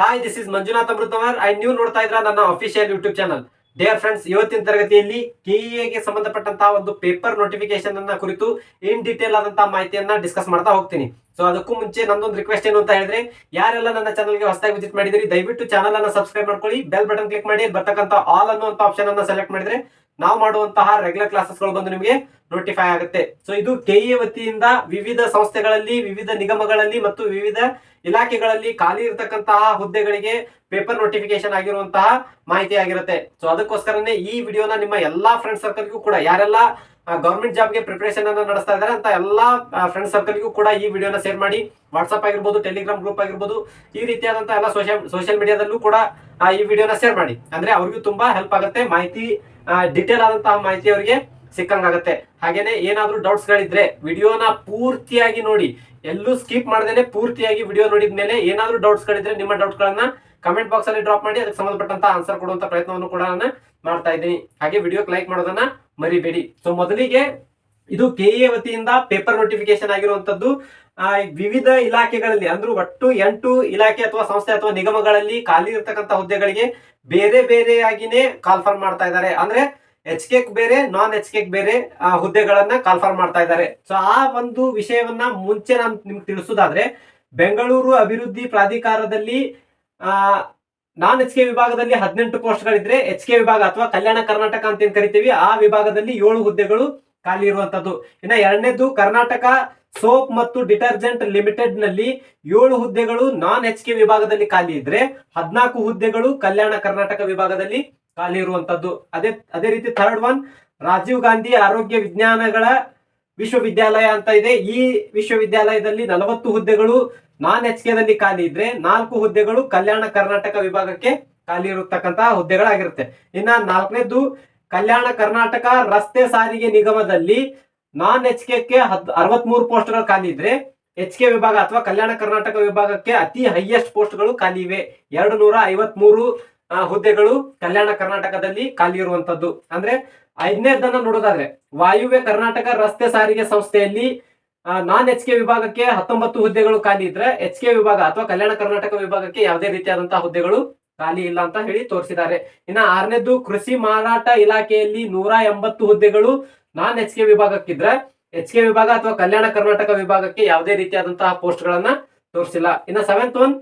Hi this is Manjunath Amruthavar and ನೀವು ನೋಡ್ತಾ ಇದ್ರ ನನ್ನ official YouTube channel dear friends ಇವತ್ತಿನ ತರಗತಿಯಲ್ಲಿ ಕೆಇಎಗೆ ಸಂಬಂಧಪಟ್ಟಂತಹ ಒಂದು ಪೇಪರ್ ನೋಟಿಫಿಕೇಶನ್ ಅನ್ನ ಕುರಿತು ಇನ್ ಡೀಟೇಲ್ ಆದಂತಹ ಮಾಹಿತಿಯನ್ನ ಡಿಸ್ಕಸ್ ಮಾಡ್ತಾ ಹೋಗ್ತೀನಿ. ಸೊ ಅದಕ್ಕೂ ಮುಂಚೆ ನಂದೊಂದು ರಿಕ್ವೆಸ್ಟ್ ಏನು ಅಂತ ಹೇಳಿದ್ರೆ, ಯಾರೆಲ್ಲ ನನ್ನ ಚಾನಲ್ಗೆ ಹೊಸದಾಗಿ ವಿಸಿಟ್ ಮಾಡಿದಿರಿ, ದಯವಿಟ್ಟು ಚಾನಲ್ ಅನ್ನ ಸಬ್ಸ್ಕ್ರೈಬ್ ಮಾಡ್ಕೊಳ್ಳಿ ಬೆಲ್ ಬಟನ್ ಕ್ಲಿಕ್ ಮಾಡಿ ಬರ್ತಕ್ಕಂಥ ಆಲ್ ಅನ್ನುವಂತ ಆಪ್ಷನ್ ಅನ್ನ ಸೆಲೆಕ್ಟ್ ಮಾಡಿದ್ರೆ, ನಾವು ಮಾಡುವಂತಹ ರೆಗ್ಯುಲರ್ ಕ್ಲಾಸಸ್ಗಳು ಬಂದು ನಿಮಗೆ ನೋಟಿಫೈ ಆಗುತ್ತೆ. ಸೊ ಇದು ಕೆಇಎ ವತಿಯಿಂದ ವಿವಿಧ ಸಂಸ್ಥೆಗಳಲ್ಲಿ, ವಿವಿಧ ನಿಗಮಗಳಲ್ಲಿ ಮತ್ತು ವಿವಿಧ ಇಲಾಖೆಗಳಲ್ಲಿ ಖಾಲಿ ಇರತಕ್ಕಂತಹ ಹುದ್ದೆಗಳಿಗೆ ಪೇಪರ್ ನೋಟಿಫಿಕೇಶನ್ ಆಗಿರುವಂತಹ ಮಾಹಿತಿ ಆಗಿರುತ್ತೆ. ಸೊ ಅದಕ್ಕೋಸ್ಕರನೇ ಈ ವಿಡಿಯೋನ ನಿಮ್ಮ ಎಲ್ಲಾ ಫ್ರೆಂಡ್ ಸರ್ಕಲ್ಗೂ ಕೂಡ, ಯಾರೆಲ್ಲ ಗೌರ್ಮೆಂಟ್ ಜಾಬ್ಗೆ ಪ್ರಿಪರೇಷನ್ ಅನ್ನ ನಡೆಸ್ತಾ ಇದ್ದಾರೆ ಅಂತ ಎಲ್ಲಾ ಫ್ರೆಂಡ್ ಸರ್ಕಲ್ಗೂ ಕೂಡ ಈ ವಿಡಿಯೋನ ಶೇರ್ ಮಾಡಿ. ವಾಟ್ಸ್ಆಪ್ ಆಗಿರ್ಬೋದು ಟೆಲಿಗ್ರಾಮ್ ಗ್ರೂಪ್ ಆಗಿರ್ಬೋದು, ಈ ರೀತಿಯಾದಂತಹ ಎಲ್ಲ ಸೋಷಿಯಲ್ ಸೋಷಿಯಲ್ ಮೀಡಿಯಾದಲ್ಲೂ ಕೂಡ ಈ ವಿಡಿಯೋನ ಶೇರ್ ಮಾಡಿ. ಅಂದ್ರೆ ಅವ್ರಿಗೂ ತುಂಬಾ ಹೆಲ್ಪ್ ಆಗುತ್ತೆ, ಮಾಹಿತಿ ಡಿಟೇಲ್ ಆದಂತಹ ಮಾಹಿತಿ ಅವರಿಗೆ ಸಿಕ್ಕಂಗಾಗತ್ತೆ. ಹಾಗೇನೆ ಏನಾದ್ರೂ ಡೌಟ್ಸ್ ಗಳಿದ್ರೆ, ವಿಡಿಯೋನ ಪೂರ್ತಿಯಾಗಿ ನೋಡಿ ಎಲ್ಲೂ ಸ್ಕಿಪ್ ಮಾಡದೇನೆ, ಪೂರ್ತಿಯಾಗಿ ವಿಡಿಯೋ ನೋಡಿದ ಮೇಲೆ ಏನಾದ್ರು ಡೌಟ್ಸ್ ಗಳಿದ್ರೆ ನಿಮ್ಮ ಡೌಟ್ಸ್ ಗಳನ್ನ ಕಮೆಂಟ್ ಬಾಕ್ಸ್ ಅಲ್ಲಿ ಡ್ರಾಪ್ ಮಾಡಿ, ಅದಕ್ಕೆ ಸಂಬಂಧಪಟ್ಟಂತ ಆನ್ಸರ್ ಕೊಡುವಂತ ಪ್ರಯತ್ನವನ್ನು ಕೂಡ ನಾನು ಮಾಡ್ತಾ ಇದ್ದೀನಿ. ಹಾಗೆ ವಿಡಿಯೋಕ್ಕೆ ಲೈಕ್ ಮಾಡೋದನ್ನ ಮರಿಬೇಡಿ. ಸೊ ಮೊದಲಿಗೆ ಇದು ಕೆಎ ವತಿಯಿಂದ ಪೇಪರ್ ನೋಟಿಫಿಕೇಶನ್ ಆಗಿರುವಂತದ್ದು ವಿವಿಧ ಇಲಾಖೆಗಳಲ್ಲಿ, ಅಂದ್ರೆ ಒಟ್ಟು ಎಂಟು ಇಲಾಖೆ ಅಥವಾ ಸಂಸ್ಥೆ ಅಥವಾ ನಿಗಮಗಳಲ್ಲಿ ಖಾಲಿ ಇರತಕ್ಕಂತ ಹುದ್ದೆಗಳಿಗೆ ಬೇರೆ ಬೇರೆಯಾಗಿನೇ ಕಾಲ್ಫರ್ಮ್ ಮಾಡ್ತಾ ಇದ್ದಾರೆ. ಅಂದ್ರೆ ಎಚ್ ಕೆಕ್ ಬೇರೆ ನಾನ್ ಎಚ್ ಕೆಕ್ ಬೇರೆ ಹುದ್ದೆಗಳನ್ನ ಕಾಲ್ಫರ್ ಮಾಡ್ತಾ ಇದ್ದಾರೆ. ಸೊ ಆ ಒಂದು ವಿಷಯವನ್ನ ಮುಂಚೆ ನಾನು ನಿಮ್ಗೆ ತಿಳಿಸೋದಾದ್ರೆ, ಬೆಂಗಳೂರು ಅಭಿವೃದ್ಧಿ ಪ್ರಾಧಿಕಾರದಲ್ಲಿ, ಆ ನಾನ್ ಎಚ್ ಕೆ ವಿಭಾಗದಲ್ಲಿ ಹದಿನೆಂಟು ಪೋಸ್ಟ್ಗಳಿದ್ರೆ ಎಚ್ ಕೆ ವಿಭಾಗ ಅಥವಾ ಕಲ್ಯಾಣ ಕರ್ನಾಟಕ ಅಂತ ಏನ್ ಕರಿತೀವಿ, ಆ ವಿಭಾಗದಲ್ಲಿ ಏಳು ಹುದ್ದೆಗಳು ಖಾಲಿ ಇರುವಂತದ್ದು. ಇನ್ನ ಎರಡನೇದು ಕರ್ನಾಟಕ ಸೋಪ್ ಮತ್ತು ಡಿಟರ್ಜೆಂಟ್ ಲಿಮಿಟೆಡ್ನಲ್ಲಿ ಏಳು ಹುದ್ದೆಗಳು ನಾನ್ ಎಚ್ ಕೆ ವಿಭಾಗದಲ್ಲಿ ಖಾಲಿ ಇದ್ರೆ, ಹದಿನಾಲ್ಕು ಹುದ್ದೆಗಳು ಕಲ್ಯಾಣ ಕರ್ನಾಟಕ ವಿಭಾಗದಲ್ಲಿ ಖಾಲಿ ಇರುವಂತದ್ದು. ಅದೇ ಅದೇ ರೀತಿ ಥರ್ಡ್ ಒನ್ ರಾಜೀವ್ ಗಾಂಧಿ ಆರೋಗ್ಯ ವಿಜ್ಞಾನಗಳ ವಿಶ್ವವಿದ್ಯಾಲಯ ಅಂತ ಇದೆ. ಈ ವಿಶ್ವವಿದ್ಯಾಲಯದಲ್ಲಿ ನಲವತ್ತು ಹುದ್ದೆಗಳು ನಾನ್ ಎಚ್ ಕೆದಲ್ಲಿ ಖಾಲಿ ಇದ್ರೆ ನಾಲ್ಕು ಹುದ್ದೆಗಳು ಕಲ್ಯಾಣ ಕರ್ನಾಟಕ ವಿಭಾಗಕ್ಕೆ ಖಾಲಿ ಇರತಕ್ಕಂತಹ ಹುದ್ದೆಗಳಾಗಿರುತ್ತೆ. ಇನ್ನ ನಾಲ್ಕನೇದು ಕಲ್ಯಾಣ ಕರ್ನಾಟಕ ರಸ್ತೆ ಸಾರಿಗೆ ನಿಗಮದಲ್ಲಿ ನಾನ್ ಎಚ್ ಕೆ ಹದ್, ಅರವತ್ಮೂರು ಪೋಸ್ಟ್ಗಳು ಖಾಲಿ ಇದ್ರೆ ಎಚ್ ಕೆ ವಿಭಾಗ ಅಥವಾ ಕಲ್ಯಾಣ ಕರ್ನಾಟಕ ವಿಭಾಗಕ್ಕೆ ಅತಿ ಹೈಯೆಸ್ಟ್ ಪೋಸ್ಟ್ಗಳು ಖಾಲಿ ಇವೆ. ಎರಡು ನೂರ ಐವತ್ಮೂರು ಹುದ್ದೆಗಳು ಕಲ್ಯಾಣ ಕರ್ನಾಟಕದಲ್ಲಿ ಖಾಲಿ ಇರುವಂತದ್ದು. ಅಂದ್ರೆ ಐದನೇದನ್ನ ನೋಡೋದಾದ್ರೆ, ವಾಯುವ್ಯ ಕರ್ನಾಟಕ ರಸ್ತೆ ಸಾರಿಗೆ ಸಂಸ್ಥೆಯಲ್ಲಿ ನಾನ್ ಎಚ್ ಕೆ ವಿಭಾಗಕ್ಕೆ ಹತ್ತೊಂಬತ್ತು ಹುದ್ದೆಗಳು ಖಾಲಿ ಇದ್ರೆ ಎಚ್ ಕೆ ವಿಭಾಗ ಅಥವಾ ಕಲ್ಯಾಣ ಕರ್ನಾಟಕ ವಿಭಾಗಕ್ಕೆ ಯಾವುದೇ ರೀತಿಯಾದಂತಹ ಹುದ್ದೆಗಳು ಖಾಲಿ ಇಲ್ಲ ಅಂತ ಹೇಳಿ ತೋರಿಸಿದ್ದಾರೆ. ಇನ್ನ ಆರನೇದು ಕೃಷಿ ಮಾರಾಟ ಇಲಾಖೆಯಲ್ಲಿ ನೂರ ಎಂಬತ್ತು ಹುದ್ದೆಗಳು ನಾನ್ ಎಚ್ ಕೆ ವಿಭಾಗಕ್ಕಿದ್ರೆ ಎಚ್ ಕೆ ವಿಭಾಗ ಅಥವಾ ಕಲ್ಯಾಣ ಕರ್ನಾಟಕ ವಿಭಾಗಕ್ಕೆ ಯಾವುದೇ ರೀತಿಯಾದಂತಹ ಪೋಸ್ಟ್ ಗಳನ್ನ ತೋರಿಸಿಲ್ಲ. ಇನ್ನ ಸೆವೆಂತ್ ಒನ್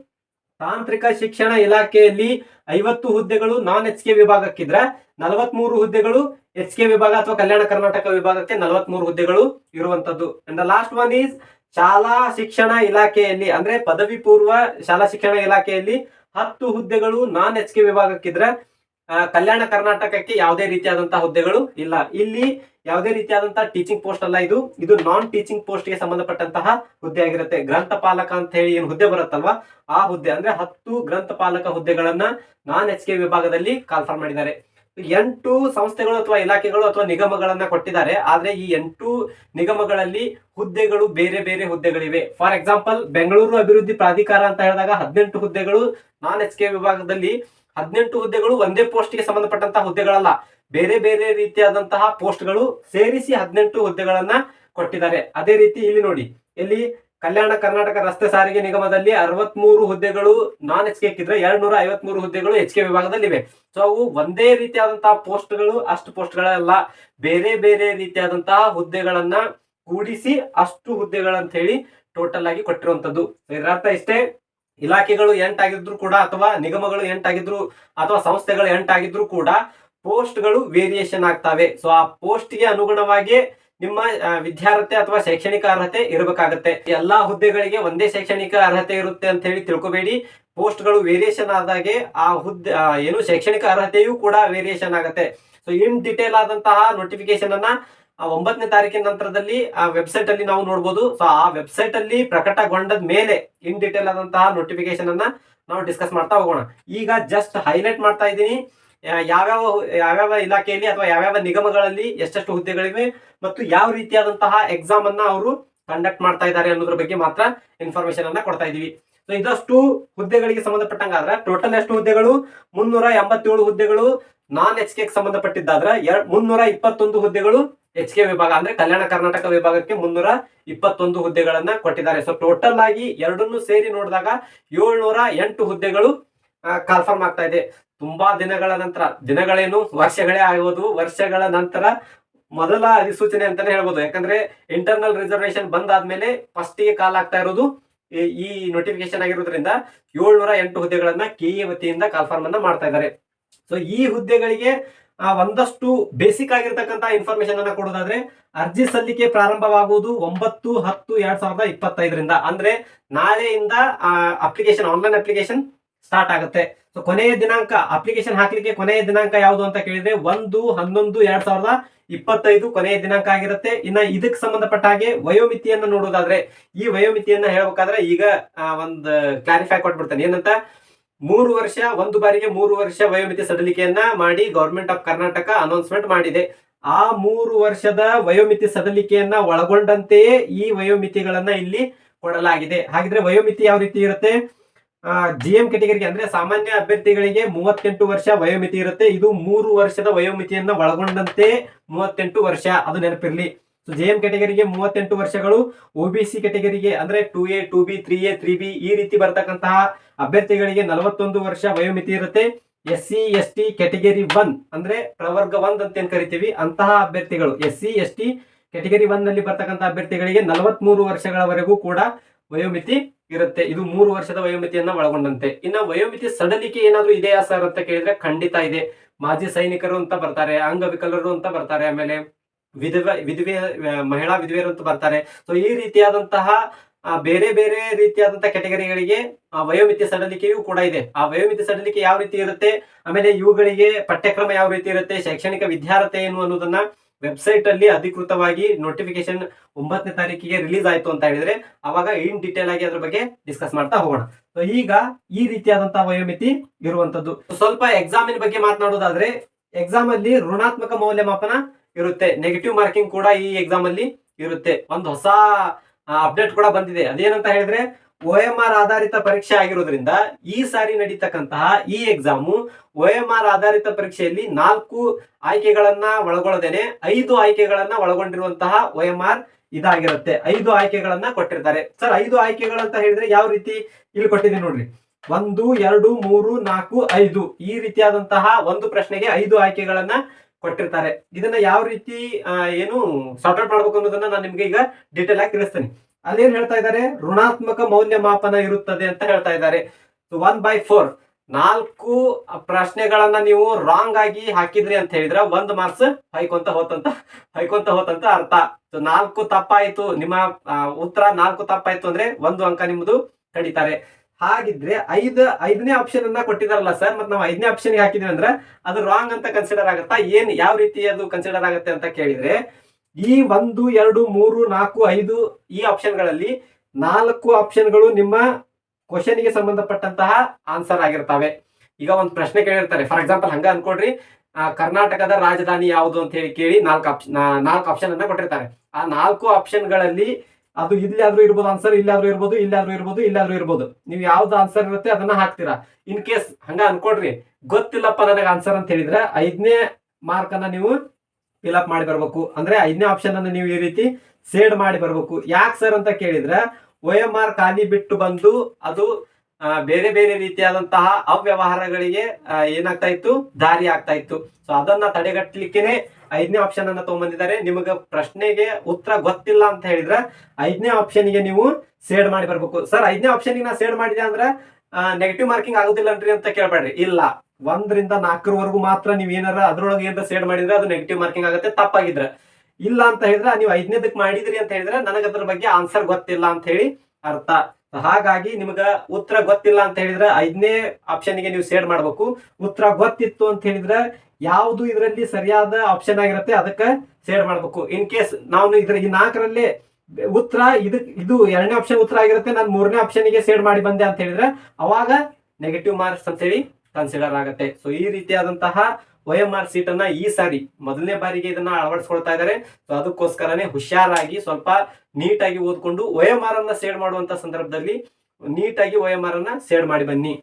ತಾಂತ್ರಿಕ ಶಿಕ್ಷಣ ಇಲಾಖೆಯಲ್ಲಿ ಐವತ್ತು ಹುದ್ದೆಗಳು ನಾನ್ ಎಚ್ ಕೆ ವಿಭಾಗಕ್ಕಿದ್ರೆ ನಲವತ್ಮೂರು ಹುದ್ದೆಗಳು ಎಚ್ ಕೆ ವಿಭಾಗ ಅಥವಾ ಕಲ್ಯಾಣ ಕರ್ನಾಟಕ ವಿಭಾಗಕ್ಕೆ ನಲವತ್ಮೂರು ಹುದ್ದೆಗಳು ಇರುವಂತದ್ದು. ಅಂಡ್ ಲಾಸ್ಟ್ ಒನ್ ಈಸ್ ಶಾಲಾ ಶಿಕ್ಷಣ ಇಲಾಖೆಯಲ್ಲಿ, ಅಂದ್ರೆ ಪದವಿ ಪೂರ್ವ ಶಾಲಾ ಶಿಕ್ಷಣ ಇಲಾಖೆಯಲ್ಲಿ ಹತ್ತು ಹುದ್ದೆಗಳು ನಾನ್ ಎಚ್ ಕೆ ವಿಭಾಗಕ್ಕಿದ್ರೆ ಕಲ್ಯಾಣ ಕರ್ನಾಟಕಕ್ಕೆ ಯಾವುದೇ ರೀತಿಯಾದಂತಹ ಹುದ್ದೆಗಳು ಇಲ್ಲ. ಇಲ್ಲಿ ಯಾವುದೇ ರೀತಿಯಾದಂತಹ ಟೀಚಿಂಗ್ ಪೋಸ್ಟ್ ಅಲ್ಲ ಇದು. ಇದು ನಾನ್ ಟೀಚಿಂಗ್ ಪೋಸ್ಟ್ಗೆ ಸಂಬಂಧಪಟ್ಟಂತಹ ಹುದ್ದೆ ಆಗಿರುತ್ತೆ. ಗ್ರಂಥಪಾಲಕ ಅಂತ ಹೇಳಿ ಏನು ಹುದ್ದೆ ಬರುತ್ತಲ್ವಾ? ಆ ಹುದ್ದೆ ಅಂದ್ರೆ ಹತ್ತು ಗ್ರಂಥಪಾಲಕ ಹುದ್ದೆಗಳನ್ನ ನಾನ್ ಎಚ್ ಕೆ ವಿಭಾಗದಲ್ಲಿ ಕಾಲ್ಫರ್ ಮಾಡಿದ್ದಾರೆ. ಎಂಟು ಸಂಸ್ಥೆಗಳು ಅಥವಾ ಇಲಾಖೆಗಳು ಅಥವಾ ನಿಗಮಗಳನ್ನ ಕೊಟ್ಟಿದ್ದಾರೆ. ಆದ್ರೆ ಈ ಎಂಟು ನಿಗಮಗಳಲ್ಲಿ ಹುದ್ದೆಗಳು ಬೇರೆ ಬೇರೆ ಹುದ್ದೆಗಳಿವೆ. ಫಾರ್ ಎಕ್ಸಾಂಪಲ್ ಬೆಂಗಳೂರು ಅಭಿವೃದ್ಧಿ ಪ್ರಾಧಿಕಾರ ಅಂತ ಹೇಳಿದಾಗ ಹದಿನೆಂಟು ಹುದ್ದೆಗಳು ನಾನ್ ಎಚ್ ಕೆ ವಿಭಾಗದಲ್ಲಿ ಹದಿನೆಂಟು ಹುದ್ದೆಗಳು ಒಂದೇ ಪೋಸ್ಟ್ಗೆ ಸಂಬಂಧಪಟ್ಟಂತಹ ಹುದ್ದೆಗಳಲ್ಲ. ಬೇರೆ ಬೇರೆ ರೀತಿಯಾದಂತಹ ಪೋಸ್ಟ್ಗಳು ಸೇರಿಸಿ ಹದಿನೆಂಟು ಹುದ್ದೆಗಳನ್ನ ಕೊಟ್ಟಿದ್ದಾರೆ. ಅದೇ ರೀತಿ ಇಲ್ಲಿ ನೋಡಿ, ಇಲ್ಲಿ ಕಲ್ಯಾಣ ಕರ್ನಾಟಕ ರಸ್ತೆ ಸಾರಿಗೆ ನಿಗಮದಲ್ಲಿ ಅರವತ್ಮೂರು ಹುದ್ದೆಗಳು ನಾನ್ ಎಚ್ ಕೆ ಇದ್ರೆ ಎರಡ್ ನೂರ ಐವತ್ಮೂರು ಹುದ್ದೆಗಳು ಎಚ್ ಕೆ ವಿಭಾಗದಲ್ಲಿವೆ. ಸೊ ಅವು ಒಂದೇ ರೀತಿಯಾದಂತಹ ಪೋಸ್ಟ್ಗಳು, ಅಷ್ಟು ಪೋಸ್ಟ್ಗಳಲ್ಲ ಬೇರೆ ಬೇರೆ ರೀತಿಯಾದಂತಹ ಹುದ್ದೆಗಳನ್ನ ಕೂಡಿಸಿ ಅಷ್ಟು ಹುದ್ದೆಗಳಂತ ಹೇಳಿ ಟೋಟಲ್ ಆಗಿ ಕೊಟ್ಟಿರುವಂತದ್ದು ಇದರರ್ಥ ಇಷ್ಟೇ? ಇಲಾಖೆಗಳು ಎಂಟಾಗಿದ್ರು ಕೂಡ ಅಥವಾ ನಿಗಮಗಳು ಎಂಟಾಗಿದ್ರು ಅಥವಾ ಸಂಸ್ಥೆಗಳು ಎಂಟಾಗಿದ್ರು ಕೂಡ ಪೋಸ್ಟ್ಗಳು ವೇರಿಯೇಷನ್ ಆಗ್ತವೆ. ಸೊ, ಆ ಪೋಸ್ಟ್ಗೆ ಅನುಗುಣವಾಗಿ ನಿಮ್ಮ ವಿದ್ಯಾರ್ಹತೆ ಅಥವಾ ಶೈಕ್ಷಣಿಕ ಅರ್ಹತೆ ಇರಬೇಕಾಗತ್ತೆ. ಎಲ್ಲಾ ಹುದ್ದೆಗಳಿಗೆ ಒಂದೇ ಶೈಕ್ಷಣಿಕ ಅರ್ಹತೆ ಇರುತ್ತೆ ಅಂತ ಹೇಳಿ ತಿಳ್ಕೊಬೇಡಿ. ಪೋಸ್ಟ್ಗಳು ವೇರಿಯೇಷನ್ ಆದಾಗೆ ಆ ಹುದ್ದೆ ಏನು ಶೈಕ್ಷಣಿಕ ಅರ್ಹತೆಯೂ ಕೂಡ ವೇರಿಯೇಷನ್ ಆಗುತ್ತೆ. ಸೊ, ಇನ್ ಡಿಟೇಲ್ ಆದಂತಹ ನೋಟಿಫಿಕೇಶನ್ ಅನ್ನ ಒಂಬತ್ತನೇ ತಾರೀಕಿನ ನಂತರದಲ್ಲಿ ಆ ವೆಬ್ಸೈಟ್ ಅಲ್ಲಿ ನಾವು ನೋಡಬಹುದು ಸೊ, ಆ ವೆಬ್ಸೈಟ್ ಅಲ್ಲಿ ಪ್ರಕಟಗೊಂಡದ ಮೇಲೆ ಇನ್ ಡಿಟೇಲ್ ಆದಂತಹ ನೋಟಿಫಿಕೇಶನ್ ಅನ್ನ ನಾವು ಡಿಸ್ಕಸ್ ಮಾಡ್ತಾ ಹೋಗೋಣ. ಈಗ ಜಸ್ಟ್ ಹೈಲೈಟ್ ಮಾಡ್ತಾ ಇದ್ದೀನಿ. ಯಾವ್ಯಾವ ಯಾವ್ಯಾವ ಇಲಾಖೆಯಲ್ಲಿ ಅಥವಾ ಯಾವ್ಯಾವ ನಿಗಮಗಳಲ್ಲಿ ಎಷ್ಟೆಷ್ಟು ಹುದ್ದೆಗಳಿವೆ ಮತ್ತು ಯಾವ ರೀತಿಯಾದಂತಹ ಎಕ್ಸಾಮ್ ಅನ್ನ ಅವರು ಕಂಡಕ್ಟ್ ಮಾಡ್ತಾ ಇದ್ದಾರೆ ಅನ್ನೋದ್ರ ಬಗ್ಗೆ ಮಾತ್ರ ಇನ್ಫಾರ್ಮೇಶನ್ ಅನ್ನ ಕೊಡ್ತಾ ಇದೀವಿ ಸೊ ಇದಷ್ಟು ಹುದ್ದೆಗಳಿಗೆ ಸಂಬಂಧಪಟ್ಟಂಗಾದ್ರೆ ಟೋಟಲ್ ಎಷ್ಟು ಹುದ್ದೆಗಳು? ಮುನ್ನೂರ ಎಂಬತ್ತೇಳು ಹುದ್ದೆಗಳು ನಾನ್ ಎಚ್ ಕೆ ಸಂಬಂಧಪಟ್ಟಿದ್ದಾದ್ರೆ ಎರಡ್, ಮುನ್ನೂರ ಇಪ್ಪತ್ತೊಂದು ಹುದ್ದೆಗಳು ಎಚ್ ಕೆ ವಿಭಾಗ, ಅಂದ್ರೆ ಕಲ್ಯಾಣ ಕರ್ನಾಟಕ ವಿಭಾಗಕ್ಕೆ ಮುನ್ನೂರ ಇಪ್ಪತ್ತೊಂದು ಹುದ್ದೆಗಳನ್ನ ಕೊಟ್ಟಿದ್ದಾರೆ. ಸೊ ಟೋಟಲ್ ಆಗಿ ಎರಡನ್ನು ಸೇರಿ ನೋಡಿದಾಗ ಏಳ್ನೂರ ಎಂಟು ಹುದ್ದೆಗಳು ಕನ್ಫರ್ಮ್ ಆಗ್ತಾ ಇದೆ. ತುಂಬಾ ದಿನಗಳ ನಂತರ, ದಿನಗಳೇನು ವರ್ಷಗಳೇ ಆಗುವುದು ವರ್ಷಗಳ ನಂತರ ಮೊದಲ ಅಧಿಸೂಚನೆ ಅಂತಾನೆ ಹೇಳ್ಬೋದು. ಯಾಕಂದ್ರೆ ಇಂಟರ್ನಲ್ ರಿಸರ್ವೇಶನ್ ಬಂದಾದ್ಮೇಲೆ ಫಸ್ಟ್ಗೆ ಕಾಲ್ ಆಗ್ತಾ ಇರೋದು ಈ- ನೋಟಿಫಿಕೇಶನ್ ಆಗಿರೋದ್ರಿಂದ ಏಳ್ನೂರ ಎಂಟು ಹುದ್ದೆಗಳನ್ನ ಕೆಇ ವತಿಯಿಂದ ಕಾಲ್ಫಾರ್ಮ್ ಅನ್ನ ಮಾಡ್ತಾ ಇದ್ದಾರೆ. ಸೊ ಈ ಹುದ್ದೆಗಳಿಗೆ ಒಂದಷ್ಟು ಬೇಸಿಕ್ ಆಗಿರ್ತಕ್ಕಂತ ಇನ್ಫಾರ್ಮೇಶನ್ ಅನ್ನ ಕೊಡೋದಾದ್ರೆ ಅರ್ಜಿ ಸಲ್ಲಿಕೆ ಪ್ರಾರಂಭವಾಗುವುದು ಒಂಬತ್ತು, ಹತ್ತು, ಎರಡ್ ಸಾವಿರದ ಇಪ್ಪತ್ತೈದರಿಂದ. ಅಂದ್ರೆ ನಾಳೆಯಿಂದ ಅಪ್ಲಿಕೇಶನ್ ಆನ್ಲೈನ್ ಅಪ್ಲಿಕೇಶನ್ ಸ್ಟಾರ್ಟ್ ಆಗುತ್ತೆ. ಕೊನೆಯ ದಿನಾಂಕ ಅಪ್ಲಿಕೇಶನ್ ಹಾಕಲಿಕ್ಕೆ ಕೊನೆಯ ದಿನಾಂಕ ಯಾವುದು ಅಂತ ಕೇಳಿದ್ರೆ ಒಂದು, ಹನ್ನೊಂದು, ಎರಡ್ ಸಾವಿರದ ಇಪ್ಪತ್ತೈದು ಕೊನೆಯ ದಿನಾಂಕ ಆಗಿರುತ್ತೆ. ಇನ್ನ ಇದಕ್ಕೆ ಸಂಬಂಧಪಟ್ಟ ಹಾಗೆ ವಯೋಮಿತಿಯನ್ನ ನೋಡೋದಾದ್ರೆ ಈ ವಯೋಮಿತಿಯನ್ನ ಹೇಳ್ಬೇಕಾದ್ರೆ ಈಗ ಒಂದು ಕ್ಲಾರಿಫೈ ಕೊಟ್ಬಿಡ್ತಾನೆ. ಏನಂತ? ಮೂರು ವರ್ಷ, ಒಂದು ಬಾರಿಗೆ ಮೂರು ವರ್ಷ ವಯೋಮಿತಿ ಸಡಲಿಕೆಯನ್ನ ಮಾಡಿ ಗೌರ್ಮೆಂಟ್ ಆಫ್ ಕರ್ನಾಟಕ ಅನೌನ್ಸ್ಮೆಂಟ್ ಮಾಡಿದೆ. ಆ ಮೂರು ವರ್ಷದ ವಯೋಮಿತಿ ಸದಲಿಕೆಯನ್ನ ಒಳಗೊಂಡಂತೆಯೇ ಈ ವಯೋಮಿತಿಗಳನ್ನ ಇಲ್ಲಿ ಕೊಡಲಾಗಿದೆ. ಹಾಗಿದ್ರೆ ವಯೋಮಿತಿ ಯಾವ ರೀತಿ ಇರುತ್ತೆ? ಜಿ ಎಂ ಕೆಟಗರಿಗೆ ಅಂದ್ರೆ ಸಾಮಾನ್ಯ ಅಭ್ಯರ್ಥಿಗಳಿಗೆ ಮೂವತ್ತೆಂಟು ವರ್ಷ ವಯೋಮಿತಿ ಇರುತ್ತೆ. ಇದು ಮೂರು ವರ್ಷದ ವಯೋಮಿತಿಯನ್ನ ಒಳಗೊಂಡಂತೆ ಮೂವತ್ತೆಂಟು ವರ್ಷ. ಅದು ನೆನಪಿರ್ಲಿ. ಸೊ ಜೆ ಎಂ ಕೆಟಗರಿಗೆ ಮೂವತ್ತೆಂಟು ವರ್ಷಗಳು, ಒ ಬಿ ಸಿ ಕೆಟಗರಿಗೆ ಅಂದ್ರೆ two A, two B, three A, three B ಈ ರೀತಿ ಬರ್ತಕ್ಕಂತಹ ಅಭ್ಯರ್ಥಿಗಳಿಗೆ ನಲವತ್ತೊಂದು ವರ್ಷ ವಯೋಮಿತಿ ಇರುತ್ತೆ. S C, S T category one ಅಂದ್ರೆ ಪ್ರವರ್ಗ ಒಂದ್ ಅಂತ ಏನ್ ಕರಿತೀವಿ? ಅಂತಹ ಅಭ್ಯರ್ಥಿಗಳು. S C, S T category ಒನ್ನಲ್ಲಿ ಬರ್ತಕ್ಕಂತಹ ಅಭ್ಯರ್ಥಿಗಳಿಗೆ ನಲವತ್ಮೂರು ವರ್ಷಗಳವರೆಗೂ ಕೂಡ ವಯೋಮಿತಿ ಇರುತ್ತೆ. ಇದು ಮೂರು ವರ್ಷದ ವಯೋಮಿತಿಯನ್ನ ಒಳಗೊಂಡಂತೆ. ಇನ್ನ ವಯೋಮಿತಿ ಸಡಲಿಕೆ ಏನಾದ್ರು ಇದೆಯಾ ಸರ್ ಅಂತ ಕೇಳಿದ್ರೆ ಖಂಡಿತ ಇದೆ. ಮಾಜಿ ಸೈನಿಕರು ಅಂತ ಬರ್ತಾರೆ, ಅಂಗವಿಕಲರು ಅಂತ ಬರ್ತಾರೆ, ಆಮೇಲೆ ವಿಧವೆ ವಿಧವೆ ಮಹಿಳಾ ವಿಧವೆಯರು ಅಂತ ಬರ್ತಾರೆ. ಸೊ ಈ ರೀತಿಯಾದಂತಹ ಬೇರೆ ಬೇರೆ ರೀತಿಯಾದಂತಹ ಕೆಟಗರಿಗಳಿಗೆ ವಯೋಮಿತಿ ಸಡಲಿಕೆಯೂ ಕೂಡ ಇದೆ. ಆ ವಯೋಮಿತಿ ಸಡಲಿಕೆ ಯಾವ ರೀತಿ ಇರುತ್ತೆ? ಆಮೇಲೆ ಇವುಗಳಿಗೆ ಪಠ್ಯಕ್ರಮ ಯಾವ ರೀತಿ ಇರುತ್ತೆ? ಶೈಕ್ಷಣಿಕ ವಿದ್ಯಾರ್ಹತೆ ಏನು ಅನ್ನೋದನ್ನ ವೆಬ್ಸೈಟ್ ಅಲ್ಲಿ ಅಧಿಕೃತವಾಗಿ ನೋಟಿಫಿಕೇಶನ್ ಒಂಬತ್ತನೇ ತಾರೀಕಿಗೆ ರಿಲೀಸ್ ಆಯ್ತು ಅಂತ ಹೇಳಿದ್ರೆ ಅವಾಗ ಇನ್ ಡೀಟೇಲ್ ಆಗಿ ಅದ್ರ ಬಗ್ಗೆ ಡಿಸ್ಕಸ್ ಮಾಡ್ತಾ ಹೋಗೋಣ. ಸೊ ಈಗ ಈ ರೀತಿಯಾದಂತಹ ವಯೋಮಿತಿ ಇರುವಂತದ್ದು. ಸ್ವಲ್ಪ ಎಕ್ಸಾಮಿನ ಬಗ್ಗೆ ಮಾತನಾಡೋದಾದ್ರೆ ಎಕ್ಸಾಮ್ ಅಲ್ಲಿ ಋಣಾತ್ಮಕ ಮೌಲ್ಯಮಾಪನ ಇರುತ್ತೆ. ನೆಗೆಟಿವ್ ಮಾರ್ಕಿಂಗ್ ಕೂಡ ಈ ಎಕ್ಸಾಮ್ ಅಲ್ಲಿ ಇರುತ್ತೆ. ಒಂದು ಹೊಸ ಅಪ್ಡೇಟ್ ಕೂಡ ಬಂದಿದೆ. ಅದೇನಂತ ಹೇಳಿದ್ರೆ ಒ ಎಂ ಆರ್ ಆಧಾರಿತ ಪರೀಕ್ಷೆ ಆಗಿರೋದ್ರಿಂದ ಈ ಸಾರಿ ನಡೀತಕ್ಕಂತಹ ಈ ಎಕ್ಸಾಮು ಒ ಎಂ ಆರ್ ಆಧಾರಿತ ಪರೀಕ್ಷೆಯಲ್ಲಿ ನಾಲ್ಕು ಆಯ್ಕೆಗಳನ್ನ ಒಳಗೊಳ್ಳದೇನೆ ಐದು ಆಯ್ಕೆಗಳನ್ನ ಒಳಗೊಂಡಿರುವಂತಹ ಒ ಎಂ ಆರ್ ಇದಾಗಿರುತ್ತೆ. ಐದು ಆಯ್ಕೆಗಳನ್ನ ಕೊಟ್ಟಿರ್ತಾರೆ. ಸರ್, ಐದು ಆಯ್ಕೆಗಳಂತ ಹೇಳಿದ್ರೆ ಯಾವ ರೀತಿ ಇಲ್ಲಿ ಕೊಟ್ಟಿದೆ ನೋಡ್ರಿ. ಒಂದು, ಎರಡು, ಮೂರು, ನಾಲ್ಕು, ಐದು ಈ ರೀತಿಯಾದಂತಹ ಒಂದು ಪ್ರಶ್ನೆಗೆ ಐದು ಆಯ್ಕೆಗಳನ್ನ ಕೊಟ್ಟಿರ್ತಾರೆ. ಇದನ್ನ ಯಾವ ರೀತಿ ಏನು ಸಾರ್ಟ್ ಔಟ್ ಮಾಡ್ಬೇಕು ಅನ್ನೋದನ್ನ ನಾನು ನಿಮ್ಗೆ ಈಗ ಡೀಟೇಲ್ ಆಗಿ ತಿಳಿಸ್ತೇನೆ. ಅಲ್ಲೇನ್ ಹೇಳ್ತಾ ಇದ್ದಾರೆ? ಋಣಾತ್ಮಕ ಮೌಲ್ಯಮಾಪನ ಇರುತ್ತದೆ ಅಂತ ಹೇಳ್ತಾ ಇದ್ದಾರೆ. ಒನ್ ಬೈ ಫೋರ್ ನಾಲ್ಕು ಪ್ರಶ್ನೆಗಳನ್ನ ನೀವು ರಾಂಗ್ ಆಗಿ ಹಾಕಿದ್ರಿ ಅಂತ ಹೇಳಿದ್ರೆ ಒಂದ್ ಮಾರ್ಕ್ಸ್ ಹೈಕೊಂತ ಹೋತಂತ ಹೈಕೊಂತ ಹೋತಂತ ಅರ್ಥ. ಸೊ ನಾಲ್ಕು ತಪ್ಪಾಯ್ತು. ನಿಮ್ಮ ಉತ್ತರ ನಾಲ್ಕು ತಪ್ಪಾಯ್ತು ಅಂದ್ರೆ ಒಂದು ಅಂಕ ನಿಮ್ದು ಕಡಿತಾರೆ. ಹಾಗಿದ್ರೆ ಐದು, ಐದನೇ ಆಪ್ಷನ್ ಅನ್ನ ಕೊಟ್ಟಿದಾರಲ್ಲ ಸರ್ ಮತ್ತೆ ನಾವು ಐದನೇ ಆಪ್ಷನ್ ಹಾಕಿದ್ವಿ ಅಂದ್ರೆ ಅದು ರಾಂಗ್ ಅಂತ ಕನ್ಸಿಡರ್ ಆಗುತ್ತಾ? ಏನ್, ಯಾವ ರೀತಿ ಅದು ಕನ್ಸಿಡರ್ ಆಗುತ್ತೆ ಅಂತ ಕೇಳಿದ್ರೆ ಈ ಒಂದು, ಎರಡು, ಮೂರು, ನಾಲ್ಕು, ಐದು ಈ ಆಪ್ಷನ್ಗಳಲ್ಲಿ ನಾಲ್ಕು ಆಪ್ಷನ್ಗಳು ನಿಮ್ಮ ಕ್ವಶನ್ಗೆ ಸಂಬಂಧಪಟ್ಟಂತಹ ಆನ್ಸರ್ ಆಗಿರ್ತವೆ. ಈಗ ಒಂದು ಪ್ರಶ್ನೆ ಕೇಳಿರ್ತಾರೆ. ಫಾರ್ ಎಕ್ಸಾಂಪಲ್ ಹಂಗ ಅನ್ಕೊಡ್ರಿ ಕರ್ನಾಟಕದ ರಾಜಧಾನಿ ಯಾವುದು ಅಂತ ಹೇಳಿ ಕೇಳಿ ನಾಲ್ಕು ಆಪ್ಷನ್ ನಾಲ್ಕು ಆಪ್ಷನ್ ಅನ್ನ ಕೊಟ್ಟಿರ್ತಾರೆ. ಆ ನಾಲ್ಕು ಆಪ್ಷನ್ಗಳಲ್ಲಿ ಅದು ಇಲ್ಲಾದ್ರೂ ಇರ್ಬೋದು ಆನ್ಸರ್ ಇಲ್ಲಾದ್ರೂ ಇರ್ಬೋದು ಇಲ್ಲಾದ್ರೂ ಇರ್ಬೋದು ಇಲ್ಲಾದ್ರೂ ಇರ್ಬೋದು. ನೀವು ಯಾವ್ದು ಆನ್ಸರ್ ಇರುತ್ತೆ ಅದನ್ನ ಹಾಕ್ತೀರಾ? ಇನ್ ಕೇಸ್ ಹಂಗ ಅನ್ಕೊಡ್ರಿ ಗೊತ್ತಿಲ್ಲಪ್ಪ ನನಗೆ ಆನ್ಸರ್ ಅಂತ ಹೇಳಿದ್ರೆ ಐದನೇ ಮಾರ್ಕ್ ಅನ್ನ ನೀವು ಫಿಲ್ ಮಾಡಿ ಬರಬೇಕು. ಅಂದ್ರೆ ಐದನೇ ಆಪ್ಷನ್ ಅನ್ನು ನೀವು ಈ ರೀತಿ ಸೇಡ್ ಮಾಡಿ ಬರಬೇಕು. ಯಾಕೆ ಸರ್ ಅಂತ ಕೇಳಿದ್ರೆ ಒ ಎಂ ಆರ್ ಖಾಲಿ ಬಿಟ್ಟು ಬಂದು ಅದು ಬೇರೆ ಬೇರೆ ರೀತಿಯಾದಂತಹ ಅವ್ಯವಹಾರಗಳಿಗೆ ಏನಾಗ್ತಾ ಇತ್ತು? ದಾರಿ ಆಗ್ತಾ ಇತ್ತು. ಸೊ ಅದನ್ನ ತಡೆಗಟ್ಟಲಿಕ್ಕೆ ಐದನೇ ಆಪ್ಷನ್ ಅನ್ನ ತಗೊಂಡ್ಬಂದಿದ್ದಾರೆ ನಿಮಗೆ ಪ್ರಶ್ನೆಗೆ ಉತ್ತರ ಗೊತ್ತಿಲ್ಲ ಅಂತ ಹೇಳಿದ್ರೆ ಐದನೇ ಆಪ್ಷನ್ಗೆ ನೀವು ಸೇಡ್ ಮಾಡಿ ಬರ್ಬೇಕು. ಸರ್ ಐದನೇ ಆಪ್ಷನ್ಗೆ ನಾ ಸೇಡ್ ಮಾಡಿದೆ ಅಂದ್ರೆ ನೆಗೆಟಿವ್ ಮಾರ್ಕಿಂಗ್ ಆಗುದಿಲ್ಲ ಅಂತ ಕೇಳ್ಬೇಡ್ರಿ. ಇಲ್ಲ. ಒಂದರಿಂದ ನಾಲ್ಕರವರೆಗೂ ಮಾತ್ರ ನೀವು ಏನಾರ ಅದ್ರೊಳಗೆ ಏನಾರ ಸೇಡ್ ಮಾಡಿದ್ರೆ ಅದು ನೆಗೆಟಿವ್ ಮಾರ್ಕಿಂಗ್ ಆಗುತ್ತೆ, ತಪ್ಪಾಗಿದ್ರೆ. ಇಲ್ಲ ಅಂತ ಹೇಳಿದ್ರೆ ನೀವು ಐದನೇದಕ್ಕೆ ಮಾಡಿದ್ರಿ ಅಂತ ಹೇಳಿದ್ರೆ ನನಗೆ ಅದ್ರ ಬಗ್ಗೆ ಆನ್ಸರ್ ಗೊತ್ತಿಲ್ಲ ಅಂತ ಹೇಳಿ ಅರ್ಥ. ಹಾಗಾಗಿ ನಿಮ್ಗೆ ಉತ್ತರ ಗೊತ್ತಿಲ್ಲ ಅಂತ ಹೇಳಿದ್ರೆ ಐದನೇ ಆಪ್ಷನ್ಗೆ ನೀವು ಸೇಡ್ ಮಾಡ್ಬೇಕು. ಉತ್ತರ ಗೊತ್ತಿತ್ತು ಅಂತ ಹೇಳಿದ್ರೆ ಯಾವುದು ಇದರಲ್ಲಿ ಸರಿಯಾದ ಆಪ್ಷನ್ ಆಗಿರುತ್ತೆ ಅದಕ್ಕೆ ಸೇಡ್ ಮಾಡ್ಬೇಕು. ಇನ್ ಕೇಸ್ ನಾವು ಇದ್ರ ಈ ನಾಲ್ಕರಲ್ಲಿ ಉತ್ತರ ಇದು ಇದು ಎರಡನೇ ಆಪ್ಷನ್ ಉತ್ತರ ಆಗಿರುತ್ತೆ, ನಾನು ಮೂರನೇ ಆಪ್ಷನ್ಗೆ ಸೇಡ್ ಮಾಡಿ ಬಂದೆ ಅಂತ ಹೇಳಿದ್ರೆ ಅವಾಗ ನೆಗೆಟಿವ್ ಮಾರ್ಕ್ಸ್ ಅಂತ ಹೇಳಿ ಕನ್ಸಿಡರ್ ಆಗುತ್ತೆ. ಸೊ ಈ ರೀತಿಯಾದಂತಹ ಒ ಎಂ ಆರ್ ಸೀಟ್ ಅನ್ನ ಈ ಸಾರಿ ಮೊದಲನೇ ಬಾರಿಗೆ ಇದನ್ನ ಅಳವಡಿಸ್ಕೊಳ್ತಾ ಇದ್ದಾರೆ ಸೊ ಅದಕ್ಕೋಸ್ಕರನೇ ಹುಷಾರಾಗಿ ಸ್ವಲ್ಪ ನೀಟಾಗಿ ಓದ್ಕೊಂಡು ಒ ಎಂ ಆರ್ ಅನ್ನ ಸೇಡ್ ಮಾಡುವಂತ ಸಂದರ್ಭದಲ್ಲಿ ನೀಟಾಗಿ ಒ ಎಂ ಆರ್ ಅನ್ನ ಸೇಡ್ ಮಾಡಿ ಬನ್ನಿ.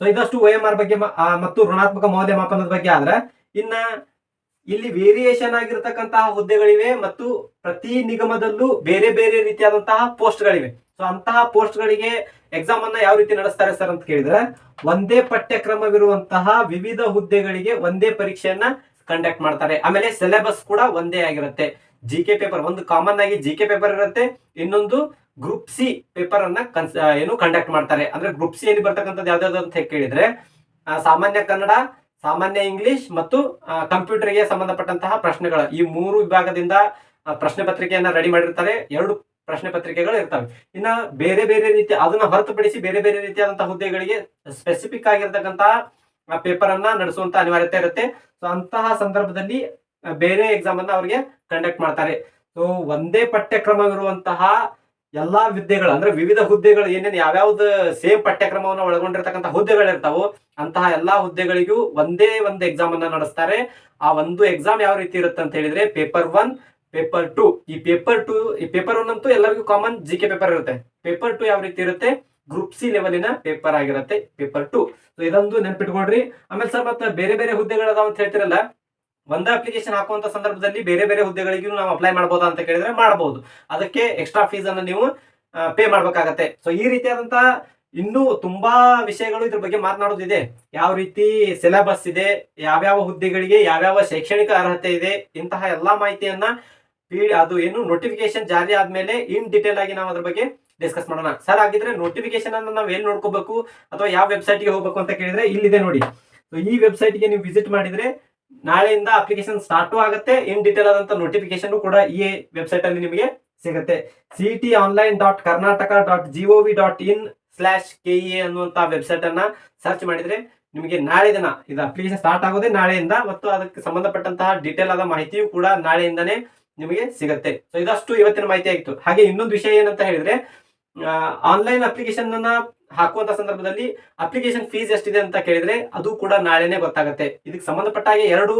ಸೊ ಇದಷ್ಟು ಒ ಎಂ ಆರ್ ಬಗ್ಗೆ ಮತ್ತು ಋಣಾತ್ಮಕ ಮೌಲ್ಯಮಾಪನದ ಬಗ್ಗೆ ಆದ್ರೆ ಇನ್ನ ಇಲ್ಲಿ ವೇರಿಯೇಷನ್ ಆಗಿರತಕ್ಕಂತಹ ಹುದ್ದೆಗಳಿವೆ ಮತ್ತು ಪ್ರತಿ ನಿಗಮದಲ್ಲೂ ಬೇರೆ ಬೇರೆ ರೀತಿಯಾದಂತಹ ಪೋಸ್ಟ್ಗಳಿವೆ. ಸೊ ಅಂತಹ ಪೋಸ್ಟ್ಗಳಿಗೆ ಎಕ್ಸಾಮ್ ಅನ್ನ ಯಾವ ರೀತಿ ನಡೆಸ್ತಾರೆ ಸರ್ ಅಂತ ಕೇಳಿದ್ರೆ, ಒಂದೇ ಪಠ್ಯಕ್ರಮವಿರುವಂತಹ ವಿವಿಧ ಹುದ್ದೆಗಳಿಗೆ ಒಂದೇ ಪರೀಕ್ಷೆಯನ್ನ ಕಂಡಕ್ಟ್ ಮಾಡ್ತಾರೆ. ಆಮೇಲೆ ಸಿಲೆಬಸ್ ಕೂಡ ಒಂದೇ ಆಗಿರುತ್ತೆ. ಜಿ ಕೆ ಪೇಪರ್ ಒಂದು ಕಾಮನ್ ಆಗಿ ಜಿ ಕೆ ಪೇಪರ್ ಇರುತ್ತೆ. ಇನ್ನೊಂದು ಗ್ರೂಪ್ ಸಿ ಪೇಪರ್ ಅನ್ನ ಏನು ಕಂಡಕ್ಟ್ ಮಾಡ್ತಾರೆ. ಅಂದ್ರೆ ಗ್ರೂಪ್ ಸಿ ಅಲ್ಲಿ ಬರ್ತಕ್ಕಂಥದ್ದು ಯಾವ್ದಾವ್ದು ಅಂತ ಕೇಳಿದ್ರೆ ಸಾಮಾನ್ಯ ಕನ್ನಡ ಸಾಮಾನ್ಯ ಇಂಗ್ಲಿಷ್ ಮತ್ತು ಕಂಪ್ಯೂಟರ್ಗೆ ಸಂಬಂಧಪಟ್ಟಂತಹ ಪ್ರಶ್ನೆಗಳು. ಈ ಮೂರು ವಿಭಾಗದಿಂದ ಪ್ರಶ್ನೆ ಪತ್ರಿಕೆಯನ್ನ ರೆಡಿ ಮಾಡಿರ್ತಾರೆ. ಎರಡು ಪ್ರಶ್ನೆ ಪತ್ರಿಕೆಗಳು ಇರ್ತವೆ. ಇನ್ನ ಬೇರೆ ಬೇರೆ ರೀತಿ, ಅದನ್ನ ಹೊರತುಪಡಿಸಿ ಬೇರೆ ಬೇರೆ ರೀತಿಯಾದಂತಹ ಹುದ್ದೆಗಳಿಗೆ ಸ್ಪೆಸಿಫಿಕ್ ಆಗಿರ್ತಕ್ಕಂತಹ ಪೇಪರ್ ಅನ್ನ ನಡೆಸುವಂತ ಅನಿವಾರ್ಯತೆ ಇರುತ್ತೆ. ಸೊ ಅಂತಹ ಸಂದರ್ಭದಲ್ಲಿ ಬೇರೆ ಎಕ್ಸಾಮ್ ಅನ್ನ ಅವರಿಗೆ ಕಂಡಕ್ಟ್ ಮಾಡ್ತಾರೆ. ಸೊ ಒಂದೇ ಪಠ್ಯಕ್ರಮವಿರುವಂತಹ ಎಲ್ಲಾ ಹುದ್ದೆಗಳು, ಅಂದ್ರೆ ವಿವಿಧ ಹುದ್ದೆಗಳು ಏನೇನು ಯಾವ್ಯಾವ್ದು ಸೇಮ್ ಪಠ್ಯಕ್ರಮವನ್ನು ಒಳಗೊಂಡಿರ್ತಕ್ಕಂಥ ಹುದ್ದೆಗಳಿರ್ತಾವೋ ಅಂತಹ ಎಲ್ಲಾ ಹುದ್ದೆಗಳಿಗೂ ಒಂದೇ ಒಂದು ಎಕ್ಸಾಮ್ ಅನ್ನ ನಡೆಸ್ತಾರೆ. ಆ ಒಂದು ಎಕ್ಸಾಮ್ ಯಾವ ರೀತಿ ಇರುತ್ತೆ ಅಂತ ಹೇಳಿದ್ರೆ ಪೇಪರ್ ಒನ್ ಪೇಪರ್ ಟು ಈ ಪೇಪರ್ ಟು ಈ ಪೇಪರ್ ಒನ್ ಅಂತೂ ಎಲ್ಲರಿಗೂ ಕಾಮನ್ ಜಿ ಕೆ ಪೇಪರ್ ಇರುತ್ತೆ. ಪೇಪರ್ ಟು ಯಾವ ರೀತಿ ಇರುತ್ತೆ? ಗ್ರೂಪ್ ಸಿ ಲೆವೆಲಿನ ಪೇಪರ್ ಆಗಿರುತ್ತೆ ಪೇಪರ್ ಟು ಸೊ ಇದೊಂದು ನೆನ್ಪಿಟ್ಕೊಳ್ರಿ. ಆಮೇಲೆ ಸರ್ ಮತ್ತೆ ಬೇರೆ ಬೇರೆ ಹುದ್ದೆಗಳದಾವ ಅಂತ ಹೇಳ್ತಿರಲ್ಲ ಒಂದೇ ಅಪ್ಲಿಕೇಶನ್ ಹಾಕುವಂತ ಸಂದರ್ಭದಲ್ಲಿ ಬೇರೆ ಬೇರೆ ಹುದ್ದೆಗಳಿಗೂ ನಾವು ಅಪ್ಲೈ ಮಾಡಬಹುದಾ ಅಂತ ಕೇಳಿದ್ರೆ ಮಾಡಬಹುದು ಅದಕ್ಕೆ ಎಕ್ಸ್ಟ್ರಾ ಫೀಸ್ ಅನ್ನು ನೀವು ಪೇ ಮಾಡಬೇಕಾಗತ್ತೆ. ಸೊ ಈ ರೀತಿಯಾದಂತಹ ಇನ್ನೂ ತುಂಬಾ ವಿಷಯಗಳು ಇದ್ರ ಬಗ್ಗೆ ಮಾತನಾಡೋದಿದೆ. ಯಾವ ರೀತಿ ಸಿಲೆಬಸ್ ಇದೆ, ಯಾವ್ಯಾವ ಹುದ್ದೆಗಳಿಗೆ ಯಾವ್ಯಾವ ಶೈಕ್ಷಣಿಕ ಅರ್ಹತೆ ಇದೆ, ಇಂತಹ ಎಲ್ಲಾ ಮಾಹಿತಿಯನ್ನ ಅದು ಏನು ನೋಟಿಫಿಕೇಶನ್ ಜಾರಿ ಆದ್ಮೇಲೆ ಇನ್ ಡೀಟೇಲ್ ಆಗಿ ನಾವು ಅದ್ರ ಬಗ್ಗೆ ಡಿಸ್ಕಸ್ ಮಾಡೋಣ. ಸರ್ ಆಗಿದ್ರೆ ನೋಟಿಫಿಕೇಶನ್ ಅನ್ನ ನಾವು ಎಲ್ಲಿ ನೋಡ್ಕೋಬೇಕು ಅಥವಾ ಯಾವ ವೆಬ್ಸೈಟ್ಗೆ ಹೋಗ್ಬೇಕು ಅಂತ ಕೇಳಿದ್ರೆ ಇಲ್ಲಿದೆ ನೋಡಿ. ಸೊ ಈ ವೆಬ್ಸೈಟ್ಗೆ ನೀವು ವಿಸಿಟ್ ಮಾಡಿದ್ರೆ ನಾಳೆಯಿಂದ ಅಪ್ಲಿಕೇಶನ್ ಸ್ಟಾರ್ಟು ಆಗುತ್ತೆ. ಇನ್ ಡೀಟೇಲ್ ಆದಂತ ನೋಟಿಫಿಕೇಶನ್ ಕೂಡ ಈ ವೆಬ್ಸೈಟ್ ಅಲ್ಲಿ ನಿಮಗೆ ಸಿಗುತ್ತೆ. C T online dot Karnataka dot GOV dot in slash K A ಅನ್ನುವಂತ ವೆಬ್ಸೈಟ್ ಅನ್ನ ಸರ್ಚ್ ಮಾಡಿದ್ರೆ ನಿಮಗೆ ನಾಳೆ ದಿನ ಇದು ಅಪ್ಲಿಕೇಶನ್ ಸ್ಟಾರ್ಟ್ ಆಗೋದೇ ನಾಳೆಯಿಂದ ಮತ್ತು ಅದಕ್ಕೆ ಸಂಬಂಧಪಟ್ಟಂತಹ ಡೀಟೇಲ್ ಆದ ಮಾಹಿತಿಯು ಕೂಡ ನಾಳೆಯಿಂದನೇ ನಿಮಗೆ ಸಿಗುತ್ತೆ. ಸೊ ಇದಷ್ಟು ಇವತ್ತಿನ ಮಾಹಿತಿ ಆಗಿತ್ತು. ಹಾಗೆ ಇನ್ನೊಂದು ವಿಷಯ ಏನಂತ ಹೇಳಿದ್ರೆ ಆನ್ಲೈನ್ ಅಪ್ಲಿಕೇಶನ್ ಅನ್ನ ಹಾಕುವಂತ ಸಂದರ್ಭದಲ್ಲಿ ಅಪ್ಲಿಕೇಶನ್ ಫೀಸ್ ಎಷ್ಟಿದೆ ಅಂತ ಕೇಳಿದ್ರೆ ಅದು ಕೂಡ ನಾಳೆನೆ ಗೊತ್ತಾಗುತ್ತೆ. ಇದಕ್ಕೆ ಸಂಬಂಧಪಟ್ಟ ಹಾಗೆ ಎರಡು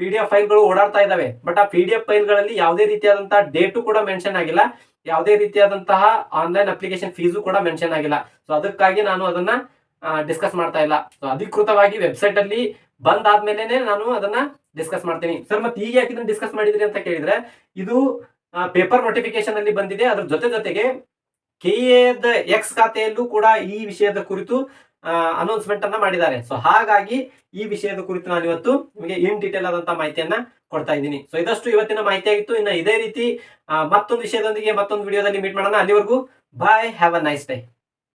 ಪಿ ಡಿ ಎಫ್ ಫೈಲ್ಗಳು ಓಡಾಡ್ತಾ ಇದಾವೆ ಬಟ್ ಆ ಪಿ ಡಿ ಎಫ್ ಫೈಲ್ಗಳಲ್ಲಿ ಯಾವುದೇ ರೀತಿಯಾದಂತಹ ಡೇಟು ಕೂಡ ಮೆನ್ಷನ್ ಆಗಿಲ್ಲ. ಯಾವುದೇ ರೀತಿಯಾದಂತಹ ಆನ್ಲೈನ್ ಅಪ್ಲಿಕೇಶನ್ ಫೀಸು ಕೂಡ ಮೆನ್ಷನ್ ಆಗಿಲ್ಲ. ಸೊ ಅದಕ್ಕಾಗಿ ನಾನು ಅದನ್ನ ಡಿಸ್ಕಸ್ ಮಾಡ್ತಾ ಇಲ್ಲ. ಸೊ ಅಧಿಕೃತವಾಗಿ ವೆಬ್ಸೈಟ್ ಅಲ್ಲಿ ಬಂದಾದ್ಮೇಲೆ ನಾನು ಅದನ್ನ ಡಿಸ್ಕಸ್ ಮಾಡ್ತೀನಿ. ಸರ್ ಮತ್ತೆ ಈಗ ಯಾಕೆ ಇದನ್ನ ಡಿಸ್ಕಸ್ ಮಾಡಿದ್ರಿ ಅಂತ ಕೇಳಿದ್ರೆ, ಇದು ಪೇಪರ್ ನೋಟಿಫಿಕೇಶನ್ ಅಲ್ಲಿ ಬಂದಿದೆ. ಅದ್ರ ಜೊತೆ ಜೊತೆಗೆ ಕೆ ಎಕ್ಸ್ ಖಾತೆಯಲ್ಲೂ ಕೂಡ ಈ ವಿಷಯದ ಕುರಿತು ಅನೌನ್ಸ್ಮೆಂಟ್ ಅನ್ನ ಮಾಡಿದ್ದಾರೆ. ಸೊ ಹಾಗಾಗಿ ಈ ವಿಷಯದ ಕುರಿತು ನಾನು ಇವತ್ತು ನಿಮಗೆ ಇನ್ ಡೀಟೇಲ್ ಆದಂತಹ ಮಾಹಿತಿಯನ್ನ ಕೊಡ್ತಾ ಇದ್ದೀನಿ. ಸೊ ಇದಷ್ಟು ಇವತ್ತಿನ ಮಾಹಿತಿ ಆಗಿತ್ತು ಇನ್ನು ಇದೇ ರೀತಿ ಮತ್ತೊಂದು ವಿಷಯದೊಂದಿಗೆ ಮತ್ತೊಂದು ವಿಡಿಯೋದಲ್ಲಿ ಮೀಟ್ ಮಾಡೋಣ. ಅಲ್ಲಿವರೆಗೂ bye have a nice day